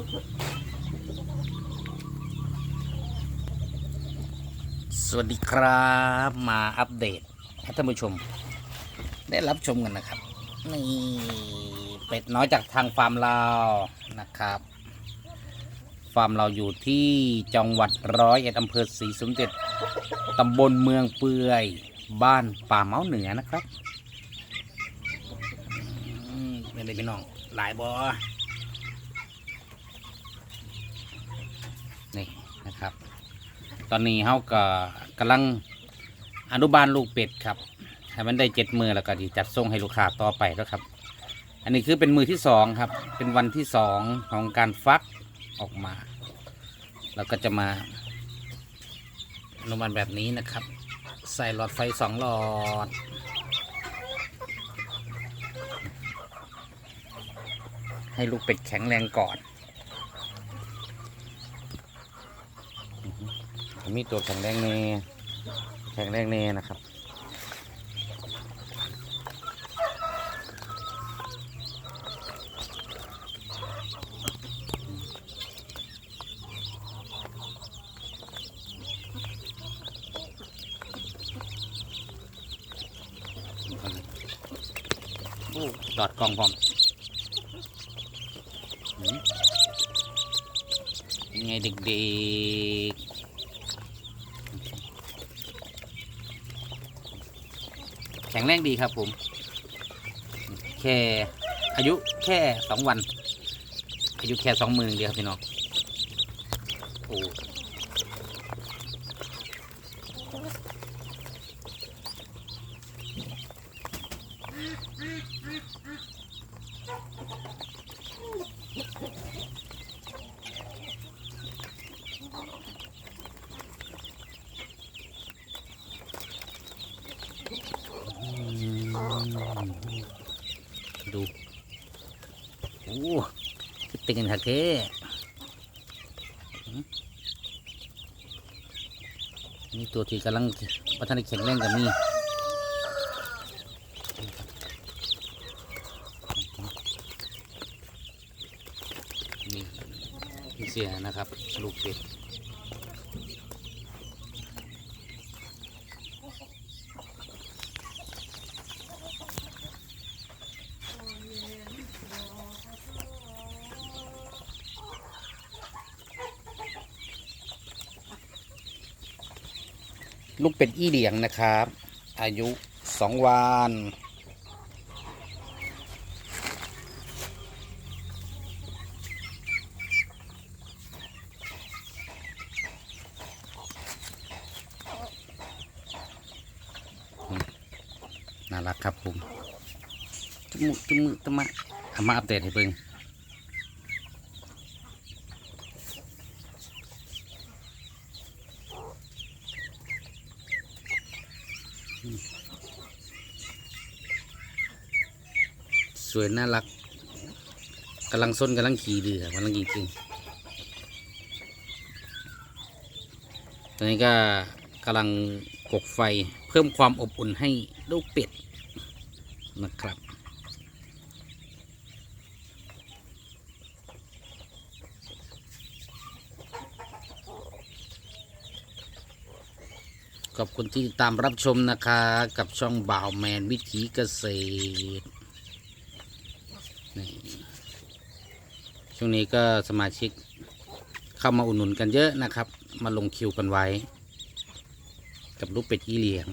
สวัสดีครับมาอัปเดตให้ท่านผู้ชม ได้รับชมกันนะครับ นี่เป็ดน้อยจากทางฟาร์มเรานะครับ ฟาร์มเราอยู่ที่จังหวัดร้อยเอ็ดอำเภอศรีสมเด็จตำบลเมืองเปื่อย บ้านป่าเมาเหนือนะครับเป็นไรพี่น้องหลายบอ นี่นะครับ ตอนนี้เขาก็กำลังอนุบาลลูกเป็ดครับให้มันได้เจ็ดมือแล้วก็ดีจัดส่งให้ลูกค้าต่อไปแล้วครับ อันนี้คือเป็นมือที่สองครับ เป็นวันที่สองของการฟักออกมาแล้วก็จะมาอนุบาลแบบนี้นะครับ ใส่หลอดไฟสองหลอดให้ลูกเป็ดแข็งแรงก่อน มีตัวแข็งแรงเนแข็งแรงเนนะครับโอ้ดกล้องพร้อมหืมยังไงเด็กๆ แข็งแรงดีครับผม แค่อายุแค่สองวัน อายุแค่สองมืออย่างเดียวครับพี่น้องโอ้ ดูโอ้คิดเป็นกันค่ะเท่นี่ตัวที่กำลังพัฒนาแข็งแรงกับนี่นี่พี่เสียนะครับลูกเป็ด ลูกเป็ดอี้เหลียงนะครับ อายุสองวันอืมน่ารักครับผมจมูกจมูกตะมะเอามาอัปเดตให้เบิ่ง สวยน่ารักกำลังซนกำลังขี่ดีครับกำลังจริงตอนนี้ก็กำลังกกไฟเพิ่มความอบอุ่นให้ลูกเป็ดนะครับ ขอบคุณที่ตามรับชมนะคะ กับช่องบ่าวแมนวิถีเกษตรช่วงนี้ก็สมาชิกเข้ามาอุดหนุนกันเยอะนะครับ มาลงคิวกันไว้ กับลูกเป็ดยี่เหลียง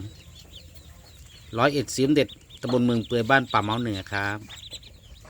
ร้อยเอ็ดเสียมเด็ดตำบลเมืองเปือยบ้านป่าเมาเหนือครับ